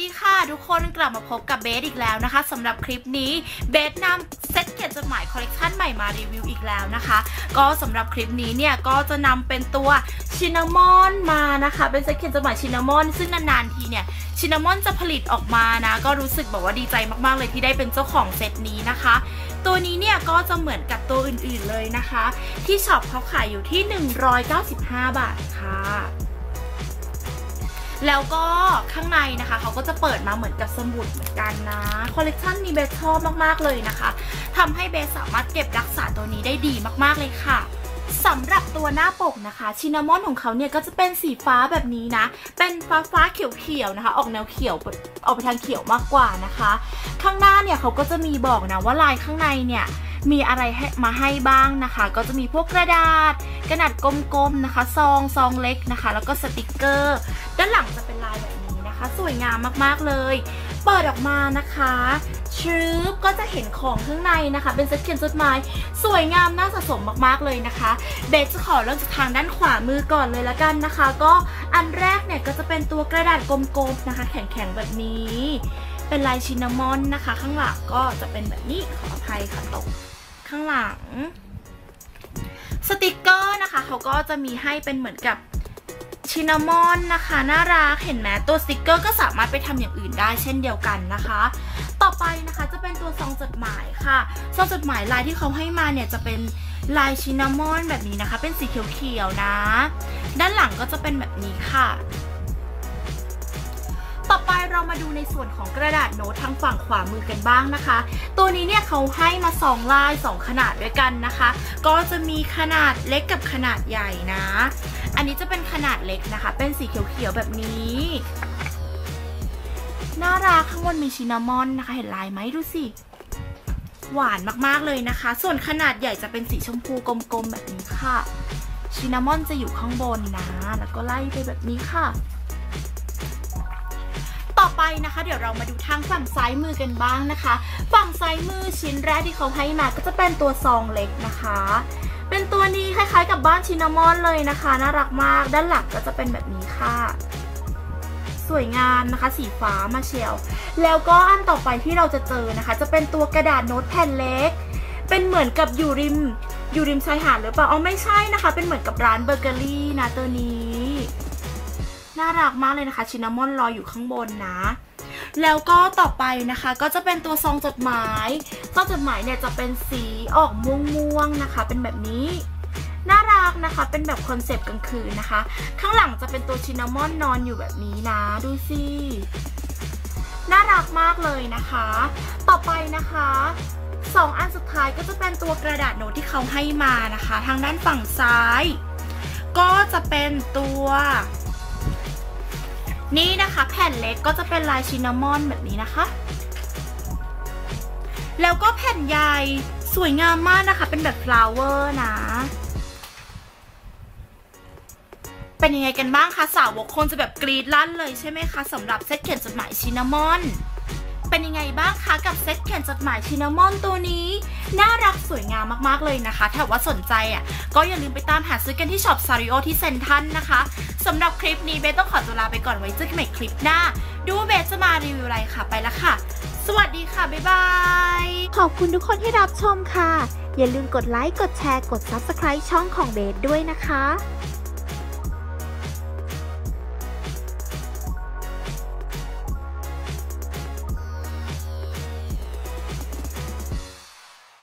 ดีค่ะ ทุกคนกลับมาพบกับเบสอีกแล้วนะคะสำหรับคลิปนี้เบสนำเซตเขียนจดหมายคอลเลกชันใหม่มารีวิวอีกแล้วนะคะ ก็สำหรับคลิปนี้เนี่ยก็จะนำเป็นตัวชินามอนมานะคะ เป็นเซตเขียนจดหมายชินามอนซึ่งนานๆทีเนี่ยชินนามอนจะผลิตออกมานะ ก็รู้สึกแบบว่าดีใจมากๆเลยที่ได้เป็นเจ้าของเซตนี้นะคะ ตัวนี้เนี่ยก็จะเหมือนกับตัวอื่นๆเลยนะคะ ที่ช็อปเขาขายอยู่ที่ 195 บาทค่ะ แล้วก็ข้างในนะคะเขาก็จะเปิดมาเหมือนกับสมุดเหมือนกันนะคอลเลกชันนี้เบสชอบมากๆเลยนะคะทำให้เบสสามารถเก็บรักษาตัวนี้ได้ดีมากๆเลยค่ะสำหรับตัวหน้าปกนะคะ ชินามอนของเขาเนี่ยก็จะเป็นสีฟ้าแบบนี้นะ เป็นฟ้าฟ้าเขียวๆนะคะ ออกแนวเขียวออกไปทางเขียวมากกว่านะคะ ข้างหน้าเนี่ยเขาก็จะมีบอกนะว่าลายข้างในเนี่ยมีอะไรให้มาให้บ้างนะคะ ก็จะมีพวกกระดาษ กระดาษกลมๆนะคะ ซองซองเล็กนะคะ แล้วก็สติกเกอร์ ด้านหลังจะเป็นลายแบบนี้นะคะ สวยงามมากๆเลย เปิดออกมานะคะชืบก็จะเห็นของข้างในนะคะ เป็นเซ็ตเขียนจดหมายสวยงามน่าสะสมมากๆเลยนะคะ เบสจะขอเริ่มจากทางด้านขวามือก่อนเลยละกันนะคะ ก็อันแรกเนี่ยก็จะเป็นตัวกระดาษกลมๆนะคะ แข็งๆแบบนี้ เป็นลายชินามอนนะคะ ข้างหลังก็จะเป็นแบบนี้ขออภัยค่ะตกข้างหลังสติกเกอร์นะคะเขาก็จะมีให้เป็นเหมือนกับ ชินามอนนะคะ น่ารักเห็นไหมตัวสติกเกอร์ก็สามารถไปทำอย่างอื่นได้เช่นเดียวกันนะคะ ต่อไปนะคะจะเป็นตัวซองจดหมายค่ะซองจดหมายลายที่เขาให้มาเนี่ยจะเป็นลายชินามอนแบบนี้นะคะ เป็นสีเขียวๆนะ ด้านหลังก็จะเป็นแบบนี้ค่ะ ต่อไปเรามาดูในส่วนของกระดาษโน้ตทางฝั่งขวามือกันบ้างนะคะ ตัวนี้เนี่ยเขาให้มา 2 ลาย 2 ขนาดด้วยกันนะคะ ก็จะมีขนาดเล็กกับขนาดใหญ่นะ อันนี้จะเป็นขนาดเล็กนะคะ เป็นสีเขียวๆแบบนี้ น่ารักข้างบนมีชินามอนนะคะ เห็นลายไหมดูสิ หวานมากๆเลยนะคะ ส่วนขนาดใหญ่จะเป็นสีชมพูกลมๆแบบนี้ค่ะ ชินามอนจะอยู่ข้างบนนะ แล้วก็ไล่ไปแบบนี้ค่ะต่อไปนะคะเดี๋ยวเรามาดูทางฝั่งซ้ายมือกันบ้างนะคะ ฝั่งซ้ายมือชิ้นแรกที่เขาให้มาก็จะเป็นตัวซองเล็กนะคะ เป็นตัวนี้คล้ายๆกับบ้านชินามอนเลยนะคะ น่ารักมากด้านหลังก็จะเป็นแบบนี้ค่ะ สวยงามนะคะ สีฟ้ามาเชียว แล้วก็อันต่อไปที่เราจะเจอนะคะ จะเป็นตัวกระดาษโน้ตแผ่นเล็ก เป็นเหมือนกับอยู่ริมอยู่ริมชายหาดหรือเปล่าอ๋อไม่ใช่นะคะ เป็นเหมือนกับร้านเบเกอรี่นะตัวนี้ น่ารักมากเลยนะคะ ชินามอนลอยอยู่ข้างบนนะ แล้วก็ต่อไปนะคะก็จะเป็นตัวซองจดหมายซองจดหมายเนี่ยจะเป็นสีออกม่วงๆนะคะ เป็นแบบนี้น่ารักนะคะ เป็นแบบคอนเซปต์กลางคืนนะคะ ข้างหลังจะเป็นตัวชินามอนนอนอยู่แบบนี้นะ ดูสิน่ารักมากเลยนะคะ ต่อไปนะคะสองอันสุดท้ายก็จะเป็นตัวกระดาษโน้ตที่เขาให้มานะคะ ทางด้านฝั่งซ้าย ก็จะเป็นตัว นี่นะคะแผ่นเล็กก็จะเป็นลายชินนามอนแบบนี้นะคะ แล้วก็แผ่นใหญ่สวยงามมากนะคะ เป็นแบบฟลาวเวอร์นะ เป็นยังไงกันบ้างคะ สาวกคนจะแบบกรีดลั่นเลยใช่ไหมคะสำหรับเซตเขียนจดหมายชินนามอน เป็นยังไงบ้างคะกับเซตเขียนจดหมายชินามอนตัวนี้ น่ารักสวยงามมากๆเลยนะคะ ถ้าว่าสนใจอะก็อย่าลืมไปตามหาซื้อกันที่ช็อปซาริโอที่เซนทันนะคะสำหรับคลิปนี้เบสต้องขอตัวลาไปก่อนไว้เจอกันใหม่คลิปหน้า ดูเบสจะมารีวิวอะไรค่ะไปละค่ะ สวัสดีค่ะ บ๊ายบาย ขอบคุณทุกคนที่รับชมค่ะ อย่าลืมกดไลค์กดแชร์กด Subscribe ช่องของเบสด้วยนะคะ